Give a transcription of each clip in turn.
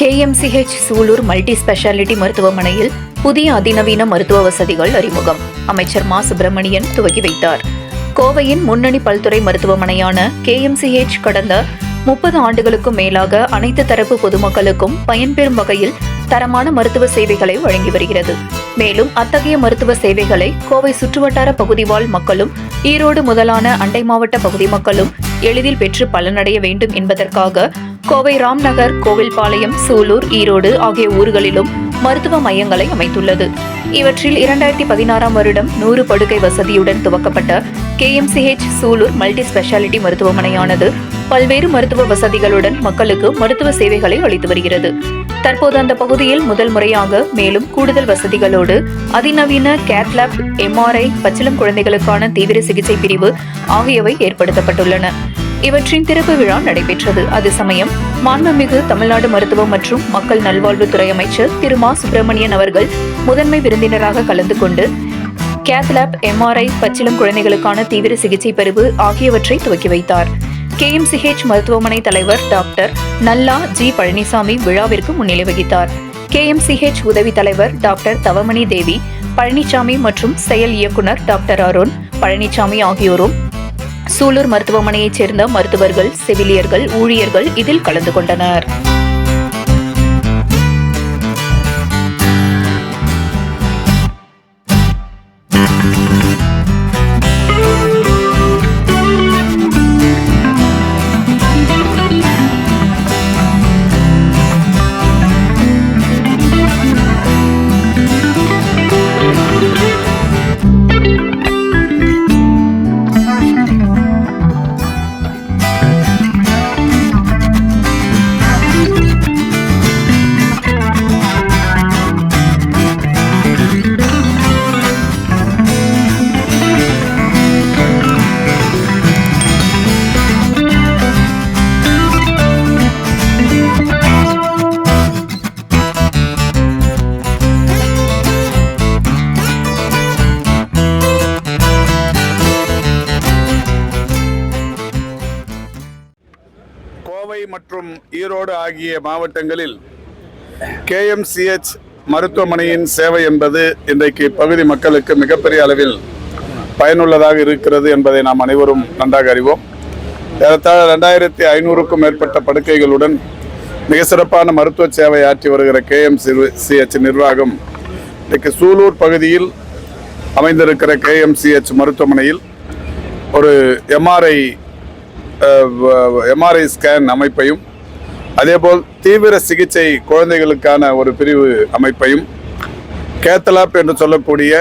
KMCH Sulur multi speciality மருத்துவமனையில் புதிய அதிநவீன மருத்துவ வசதிகள் அறிமுகம். அமைச்சர் மா. சுப்பிரமணியன் துவக்கி வைத்தார். கோவையின் முன்னணி பல்துறை மருத்துவமனையான கேஎம்சிஹெச் கடந்த முப்பது ஆண்டுகளுக்கும் மேலாக அனைத்து தரப்பு பொதுமக்களுக்கும் பயன்பெறும் வகையில் தரமான மருத்துவ சேவைகளை வழங்கி வருகிறது. மேலும் அத்தகைய மருத்துவ சேவைகளை கோவை சுற்றுவட்டார பகுதி வாழ் மக்களும் ஈரோடு முதலான அண்டை மாவட்ட பகுதி மக்களும் எளிதில் பெற்று பலனடைய வேண்டும் என்பதற்காக கோவை ராம்நகர் கோவில்பாளையம் சூலூர் ஈரோடு ஆகிய ஊர்களிலும் மருத்துவ மையங்களை அமைத்துள்ளது. இவற்றில் இரண்டாயிரத்தி பதினாறாம் வருடம் நூறு படுக்கை வசதியுடன் துவக்கப்பட்ட கேஎம்சிஹெச் சூலூர் மல்டி ஸ்பெஷாலிட்டி மருத்துவமனையானது பல்வேறு மருத்துவ வசதிகளுடன் மக்களுக்கு மருத்துவ சேவைகளை அளித்து வருகிறது. தற்போது அந்த பகுதியில் முதல் முறையாக மேலும் கூடுதல் வசதிகளோடு அதிநவீன கேத்லாப் எம்ஆர்ஐ பச்சிளம் குழந்தைகளுக்கான தீவிர சிகிச்சை பிரிவு ஆகியவை ஏற்படுத்தப்பட்டுள்ளன. இவற்றின் திறப்பு விழா நடைபெற்றது. அது சமயம் மாண்புமிகு தமிழ்நாடு மருத்துவம் மற்றும் மக்கள் நல்வாழ்வுத்துறை அமைச்சர் திரு மா. சுப்பிரமணியன் அவர்கள் முதன்மை விருந்தினராக கலந்து கொண்டு கேத்லாப் எம்ஆர்ஐ பச்சிளம் குழந்தைகளுக்கான தீவிர சிகிச்சை பிரிவு ஆகியவற்றை துவக்கி வைத்தார். கேஎம்சிஹெச் மருத்துவமனை தலைவர் டாக்டர் நல்லா ஜி பழனிசாமி விழாவிற்கு முன்னிலை வகித்தார். கேஎம்சிஹெச் உதவி தலைவர் டாக்டர் தவமணி தேவி பழனிசாமி மற்றும் செயல் இயக்குனர் டாக்டர் அருண் பழனிசாமி ஆகியோரும் சூலூர் மருத்துவமனையைச் சேர்ந்த மருத்துவர்கள் செவிலியர்கள் ஊழியர்கள் இதில் கலந்து கொண்டனர். கோவை மற்றும் ஈரோடு ஆகிய மாவட்டங்களில் கேஎம்சிஹெச் மருத்துவமனையின் சேவை என்பது இன்றைக்கு பகுதி மக்களுக்கு மிகப்பெரிய அளவில் பயனுள்ளதாக இருக்கிறது என்பதை நாம் அனைவரும் நன்றாக அறிவோம். ஏறத்தாழ ரெண்டாயிரத்தி ஐநூறுக்கும் மேற்பட்ட படுக்கைகளுடன் மிக சிறப்பான மருத்துவ சேவை ஆற்றி வருகிற கேஎம்சிஹெச் நிர்வாகம் இன்றைக்கு சூலூர் பகுதியில் அமைந்திருக்கிற கேஎம்சிஹெச் மருத்துவமனையில் ஒரு எம்ஆர்ஐ எம்ஆர்ஐ ஸ்கேன் அமைப்பையும் அதேபோல் தீவிர சிகிச்சை குழந்தைகளுக்கான ஒரு பிரிவு அமைப்பையும் கேத்தலாப் என்று சொல்லக்கூடிய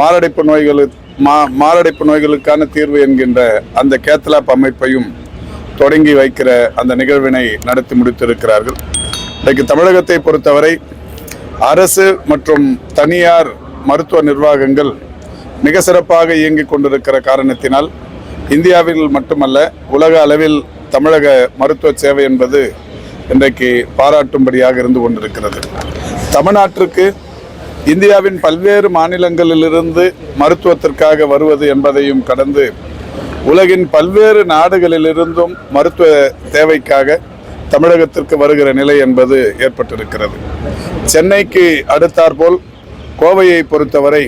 மாரடைப்பு நோய்களு மா மாரடைப்பு நோய்களுக்கான தீர்வு என்கின்ற அந்த கேத்தலாப் அமைப்பையும் தொடங்கி வைக்கிற அந்த நிகழ்வினை நடத்தி முடித்திருக்கிறார்கள். இன்றைக்கு தமிழகத்தை பொறுத்தவரை அரசு மற்றும் தனியார் மருத்துவ நிர்வாகங்கள் மிக சிறப்பாக இயங்கிக் கொண்டிருக்கிற காரணத்தினால் இந்தியாவில் மட்டுமல்ல உலக அளவில் தமிழக மருத்துவ சேவை என்பது இன்றைக்கு பாராட்டும்படியாக இருந்து கொண்டிருக்கிறது. தமிழ்நாட்டிற்கு இந்தியாவின் பல்வேறு மாநிலங்களிலிருந்து மருத்துவத்திற்காக வருவது என்பதையும் கடந்து உலகின் பல்வேறு நாடுகளிலிருந்தும் மருத்துவ தேவைக்காக தமிழகத்திற்கு வருகிற நிலை என்பது ஏற்பட்டிருக்கிறது. சென்னைக்கு அடுத்தாற்போல் கோவையை பொறுத்தவரை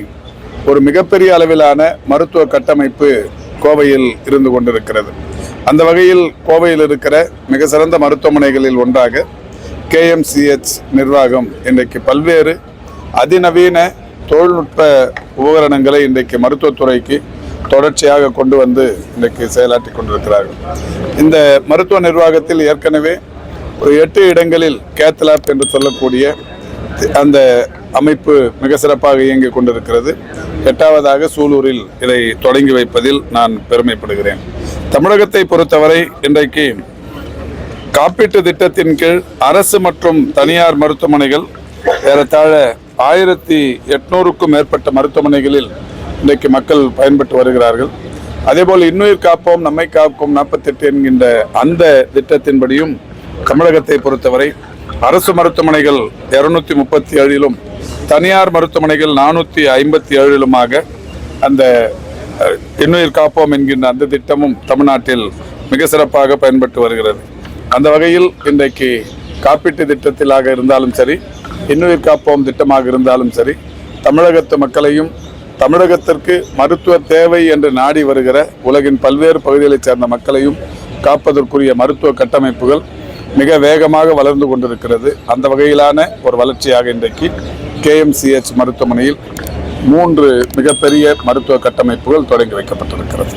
ஒரு மிகப்பெரிய அளவிலான மருத்துவ கட்டமைப்பு கோவையில் இருந்து கொண்டிருக்கிறது. அந்த வகையில் கோவையில் இருக்கிற மிக சிறந்த மருத்துவமனைகளில் ஒன்றாக கேஎம்சிஹெச் நிர்வாகம் இன்றைக்கு பல்வேறு அதிநவீன தொழில்நுட்ப உபகரணங்களை இன்றைக்கு மருத்துவத்துறைக்கு தொடர்ச்சியாக கொண்டு வந்து இன்றைக்கு செயலாற்றி கொண்டிருக்கிறார்கள். இந்த மருத்துவ நிர்வாகத்தில் ஏற்கனவே ஒரு எட்டு இடங்களில் கேத்லாப் என்று சொல்லக்கூடிய அந்த அமைப்பு மிக சிறப்பாக இயங்கிக் கொண்டிருக்கிறது. எட்டாவதாக சூலூரில் இதை தொடங்கி வைப்பதில் நான் பெருமைப்படுகிறேன். தமிழகத்தை பொறுத்தவரை இன்றைக்கு காப்பீட்டு திட்டத்தின் கீழ் அரசு மற்றும் தனியார் மருத்துவமனைகள் ஏறத்தாழ ஆயிரத்தி எட்நூறுக்கும் மேற்பட்ட மருத்துவமனைகளில் இன்றைக்கு மக்கள் பயன்பட்டு வருகிறார்கள். அதேபோல் இன்னுயிர் காப்போம் நம்மை காப்போம் நாற்பத்தெட்டு என்கின்ற அந்த திட்டத்தின்படியும் தமிழகத்தை பொறுத்தவரை அரசு மருத்துவமனைகள் இருநூத்தி முப்பத்தி ஏழிலும் தனியார் மருத்துவமனைகள் நானூற்றி ஐம்பத்தி ஏழிலுமாக அந்த இன்னுயிர் காப்போம் என்கின்ற அந்த திட்டமும் தமிழ்நாட்டில் மிக சிறப்பாக பயன்பட்டு வருகிறது. அந்த வகையில் இன்றைக்கு காப்பீட்டு திட்டத்திலாக இருந்தாலும் சரி இன்னுயிர் காப்போம் திட்டமாக இருந்தாலும் சரி தமிழகத்து மக்களையும் தமிழகத்திற்கு மருத்துவ தேவை என்று நாடி வருகிற உலகின் பல்வேறு பகுதிகளைச் சேர்ந்த மக்களையும் காப்பதற்குரிய மருத்துவ கட்டமைப்புகள் மிக வேகமாக வளர்ந்து கொண்டிருக்கிறது. அந்த வகையிலான ஒரு வளர்ச்சியாக இன்றைக்கு கேஎம்சிஹெச் மருத்துவமனையில் மூன்று மிகப்பெரிய மருத்துவ கட்டமைப்புகள் தொடங்கி வைக்கப்பட்டிருக்கிறது.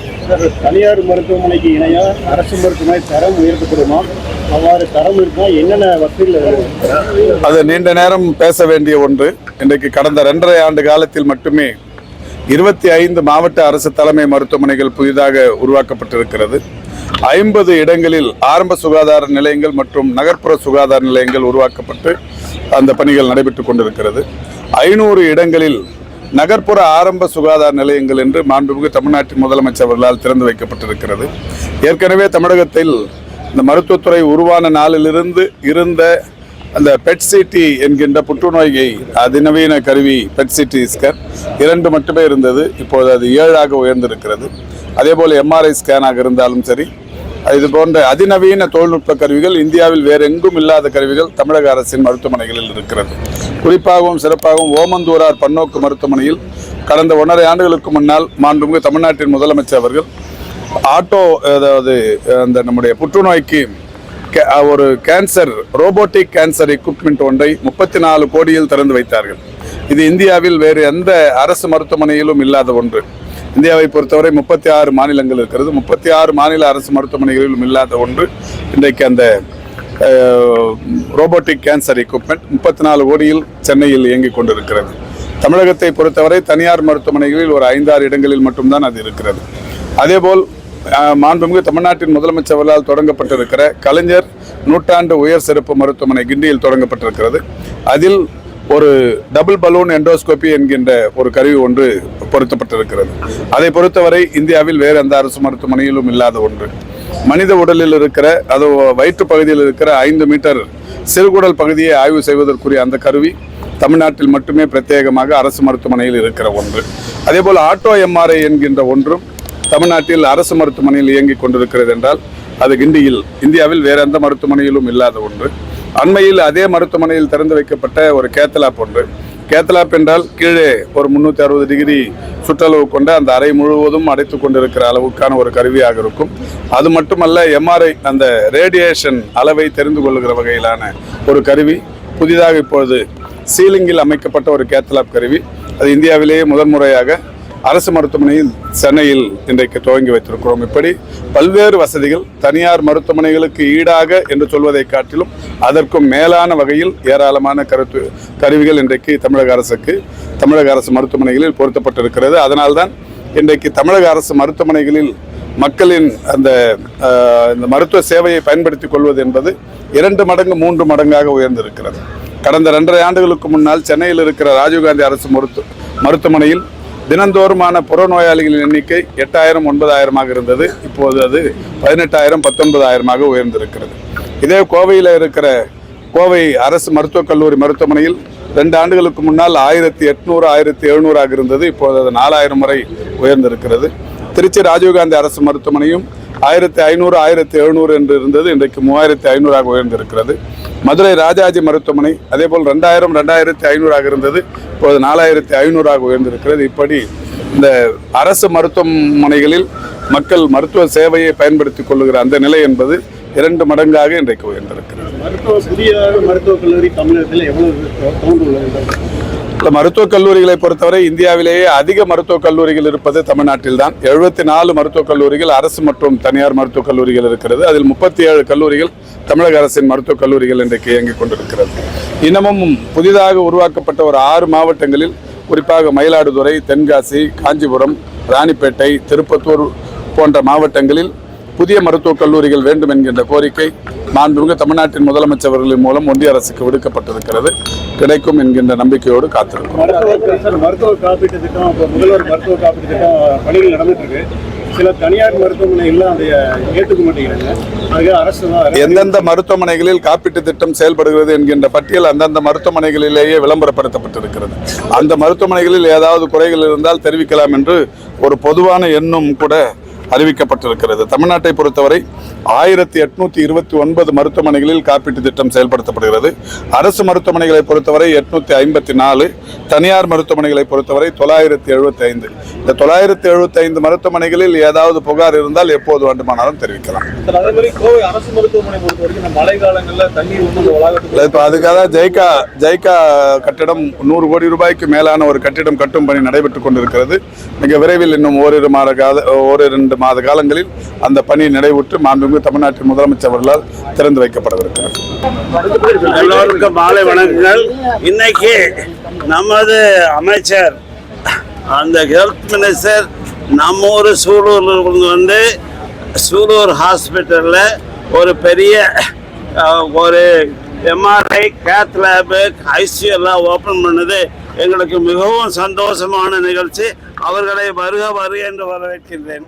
தனியார் மருத்துவமனைக்கு இணையா அரசு மருத்துவமனை தரம் உயர்த்தப்படுமா? அவ்வாறு தரம் இருக்கா என்னென்ன வசதிகள் அது நீண்ட நேரம் பேச வேண்டிய ஒன்று. இன்றைக்கு கடந்த இரண்டரை ஆண்டு காலத்தில் மட்டுமே இருபத்தி ஐந்து மாவட்ட அரசு தலைமை மருத்துவமனைகள் புதிதாக உருவாக்கப்பட்டிருக்கிறது. ஐம்பது இடங்களில் ஆரம்ப சுகாதார நிலையங்கள் மற்றும் நகர்ப்புற சுகாதார நிலையங்கள் உருவாக்கப்பட்டு அந்த பணிகள் நடைபெற்று கொண்டிருக்கிறது. ஐநூறு இடங்களில் நகர்ப்புற ஆரம்ப சுகாதார நிலையங்கள் என்று மாண்புமிகு தமிழ்நாட்டின் முதலமைச்சர் அவர்களால் திறந்து வைக்கப்பட்டிருக்கிறது. ஏற்கனவே தமிழகத்தில் இந்த மருத்துவத்துறை உருவான நாளிலிருந்து இருந்த அந்த பெட் சிடி என்கின்ற புற்றுநோயை அதிநவீன கருவி பெட் சிடி ஸ்கேன் இரண்டு மட்டுமே இருந்தது. இப்போது அது ஏழாக உயர்ந்திருக்கிறது. அதேபோல் எம்ஆர்ஐ ஸ்கேனாக இருந்தாலும் சரி இது போன்ற அதிநவீன தொழில்நுட்ப கருவிகள் இந்தியாவில் வேறு எங்கும் இல்லாத கருவிகள் தமிழக அரசின் மருத்துவமனைகளில் இருக்கிறது. குறிப்பாகவும் சிறப்பாகவும் ஓமந்தூரார் பன்னோக்கு மருத்துவமனையில் கடந்த ஒன்றரை ஆண்டுகளுக்கு முன்னால் மாண்புமிகு தமிழ்நாட்டின் முதலமைச்சர் அவர்கள் ஆட்டோ அதாவது அந்த நம்முடைய புற்றுநோய்க்கு கே- ஒரு கேன்சர் ரோபோட்டிக் கேன்சர் எக்யூப்மெண்ட் ஒன்றை முப்பத்தி நாலு கோடியில் திறந்து வைத்தார்கள். இது இந்தியாவில் வேறு எந்த அரசு மருத்துவமனையிலும் இல்லாத ஒன்று. இந்தியாவை பொறுத்தவரை முப்பத்தி ஆறு மாநிலங்கள் இருக்கிறது. முப்பத்தி ஆறு மாநில அரசு மருத்துவமனைகளிலும் இல்லாத ஒன்று இன்றைக்கு அந்த ரோபோட்டிக் கேன்சர் எக்யூப்மெண்ட் முப்பத்தி நாலு கோடியில் சென்னையில் இயங்கிக் கொண்டிருக்கிறது. தமிழகத்தை பொறுத்தவரை தனியார் மருத்துவமனைகளில் ஒரு ஐந்தாறு இடங்களில் மட்டும்தான் அது இருக்கிறது. அதேபோல் மாண்புமிகு தமிழ்நாட்டின் முதலமைச்சர்களால் தொடங்கப்பட்டிருக்கிற கலைஞர் நூற்றாண்டு உயர் சிறப்பு மருத்துவமனை கிண்டியில் தொடங்கப்பட்டிருக்கிறது. அதில் ஒரு டபுள் பலூன் என்டோஸ்கோபி என்கின்ற ஒரு கருவி ஒன்று பொருத்தப்பட்டிருக்கிறது. அதை பொறுத்தவரை இந்தியாவில் வேறு எந்த அரசு மருத்துவமனையிலும் இல்லாத ஒன்று. மனித உடலில் இருக்கிற அது வயிற்று பகுதியில் இருக்கிற ஐந்து மீட்டர் சிறுகுடல் பகுதியை ஆய்வு செய்வதற்குரிய அந்த கருவி தமிழ்நாட்டில் மட்டுமே பிரத்யேகமாக அரசு மருத்துவமனையில் இருக்கிற ஒன்று. அதேபோல் ஆட்டோ எம்ஆர்ஐ என்கின்ற ஒன்றும் தமிழ்நாட்டில் அரசு மருத்துவமனையில் இயங்கிக் கொண்டிருக்கிறது என்றால் அது கிண்டியில். இந்தியாவில் வேறு எந்த மருத்துவமனையிலும் இல்லாத ஒன்று. அண்மையில் அதே மருத்துவமனையில் திறந்து வைக்கப்பட்ட ஒரு கேத்தலாப் ஒன்று. கேத்தலாப் என்றால் கீழே ஒரு முந்நூற்றி அறுபது டிகிரி சுற்றளவு கொண்ட அந்த அறை முழுவதும் அடைத்து கொண்டிருக்கிற அளவுக்கான ஒரு கருவியாக இருக்கும். அது மட்டுமல்ல எம்ஆர்ஐ அந்த ரேடியேஷன் அளவை தெரிந்து கொள்ளுகிற வகையிலான ஒரு கருவி. புதிதாக இப்பொழுது சீலிங்கில் அமைக்கப்பட்ட ஒரு கேத்தலாப் கருவி. அது இந்தியாவிலேயே முதன்முறையாக அரசு மருத்துவமனையில் சென்னையில் இன்றைக்கு துவங்கி வைத்திருக்கிறோம். இப்படி பல்வேறு வசதிகள் தனியார் மருத்துவமனைகளுக்கு ஈடாக என்று சொல்வதை காட்டிலும் அதற்கும் மேலான வகையில் ஏராளமான கருத்து கருவிகள் இன்றைக்கு தமிழக அரசுக்கு தமிழக அரசு மருத்துவமனைகளில் பொருத்தப்பட்டிருக்கிறது. அதனால்தான் இன்றைக்கு தமிழக அரசு மருத்துவமனைகளில் மக்களின் அந்த இந்த மருத்துவ சேவையை பயன்படுத்திக் கொள்வது என்பது இரண்டு மடங்கு மூன்று மடங்காக உயர்ந்திருக்கிறது. கடந்த ரெண்டரை ஆண்டுகளுக்கு முன்னால் சென்னையில் இருக்கிற ராஜீவ்காந்தி அரசு மருத்துவ மருத்துவமனையில் தினந்தோறுமான புறநோயாளிகளின் எண்ணிக்கை எட்டாயிரம் ஒன்பதாயிரமாக இருந்தது. இப்போது அது பதினெட்டாயிரம் பத்தொன்பதாயிரமாக உயர்ந்திருக்கிறது. இதே கோவையில் இருக்கிற கோவை அரசு மருத்துவக் கல்லூரி மருத்துவமனையில் ரெண்டு ஆண்டுகளுக்கு முன்னால் ஆயிரத்தி எட்நூறு ஆயிரத்தி எழுநூறாக இருந்தது. இப்போது அது நாலாயிரம் வரை உயர்ந்திருக்கிறது. திருச்சி ராஜீவ்காந்தி அரசு மருத்துவமனையும் ஆயிரத்தி ஐநூறு ஆயிரத்தி எழுநூறு என்று இருந்தது. இன்றைக்கு மூவாயிரத்தி ஐநூறாக உயர்ந்திருக்கிறது. மதுரை ராஜாஜி மருத்துவமனை அதேபோல் ரெண்டாயிரம் ரெண்டாயிரத்தி ஐநூறாக இருந்தது. இப்போது நாலாயிரத்தி ஐநூறாக உயர்ந்திருக்கிறது. இப்படி இந்த அரசு மருத்துவமனைகளில் மக்கள் மருத்துவ சேவையை பயன்படுத்திக் கொள்ளுகிற அந்த நிலை என்பது இரண்டு மடங்காக இன்றைக்கு உயர்ந்திருக்கிறது. மருத்துவ புதிய மருத்துவக் கல்லூரி தமிழகத்தில் எவ்வளவு தோன்றுள்ளது? இந்த மருத்துவக் கல்லூரிகளை பொறுத்தவரை இந்தியாவிலேயே அதிக மருத்துவக் கல்லூரிகள் இருப்பது தமிழ்நாட்டில் தான் எழுபத்தி நாலு மருத்துவக் கல்லூரிகள் அரசு மற்றும் தனியார் மருத்துவக் கல்லூரிகள் இருக்கிறது. அதில் முப்பத்தி ஏழு கல்லூரிகள் தமிழக அரசின் மருத்துவக் கல்லூரிகள் இன்றைக்கு இயங்கிக் கொண்டிருக்கிறது. இன்னமும் புதிதாக உருவாக்கப்பட்ட ஒரு ஆறு மாவட்டங்களில் குறிப்பாக மயிலாடுதுறை தென்காசி காஞ்சிபுரம் ராணிப்பேட்டை திருப்பத்தூர் போன்ற மாவட்டங்களில் புதிய மருத்துவக் கல்லூரிகள் வேண்டும் என்கின்ற கோரிக்கை மாண்புமிகு தமிழ்நாட்டின் முதலமைச்சர் அவர்களின் மூலம் ஒன்றிய அரசுக்கு விடுக்கப்பட்டிருக்கிறது. கிடைக்கும் என்கின்ற நம்பிக்கையோடு காத்திருக்கிறோம். மருத்துவ காப்பீட்டு திட்டம் முதல்வர் மருத்துவ காப்பீட்டு திட்டம் பணிகள் நடந்துட்டு இருக்கு சில தனியார் மருத்துவமனைகள்லாம் அதை ஏற்றுக்க மாட்டேங்கிறாங்க. எந்தெந்த மருத்துவமனைகளில் காப்பீட்டு திட்டம் செயல்படுகிறது என்கின்ற பட்டியல் அந்தந்த மருத்துவமனைகளிலேயே விளம்பரப்படுத்தப்பட்டிருக்கிறது. அந்த மருத்துவமனைகளில் ஏதாவது குறைகள் இருந்தால் தெரிவிக்கலாம் என்று ஒரு பொதுவான எண்ணும் கூட அறிவிக்கப்பட்டிருக்கிறது. தமிழ்நாட்டை பொறுத்தவரை ஆயிரத்தி எட்நூத்தி இருபத்தி ஒன்பது மருத்துவமனைகளில் காப்பீட்டு திட்டம் செயல்படுத்தப்படுகிறது. அரசு மருத்துவமனைகளை பொறுத்தவரை எட்நூத்தி ஐம்பத்தி நாலு தனியார் மருத்துவமனைகளை பொறுத்தவரை தொள்ளாயிரத்தி எழுபத்தி ஐந்து இந்த தொள்ளாயிரத்தி எழுபத்தி ஐந்து மருத்துவமனைகளில் ஏதாவது புகார் இருந்தால் எப்போது வேண்டுமானாலும் தெரிவிக்கலாம். இப்போ அதுக்காக ஜெய்கா ஜெய்கா கட்டிடம் நூறு கோடி ரூபாய்க்கு மேலான ஒரு கட்டிடம் கட்டும் பணி நடைபெற்றுக் கொண்டிருக்கிறது. மிக விரைவில் இன்னும் ஓரிரு மாத கால இரண்டு மாத காலங்களில் அந்த பணி நிறைவுற்று மாண்புமிகு தமிழ்நாட்டின் முதலமைச்சர் அவர்களால் திறந்து வைக்கப்படவிருக்கிறது. எல்லோருக்கும் மாலை வணக்கங்கள். இன்னைக்கு நமது அமைச்சர் அந்த ஹெல்த் மினிஸ்டர் நம்ம ஊர் சூலூர்லேருந்து வந்து சூலூர் ஹாஸ்பிட்டலில் ஒரு பெரிய ஒரு எம்ஆர்ஐ கேத் லேபு ஐசியூ எல்லாம் ஓப்பன் பண்ணது. எங்களுக்கு மிகவும் சந்தோஷமான நிகழ்ச்சி. அவர்களை வருக வருக என்று வரவேற்கின்றேன்.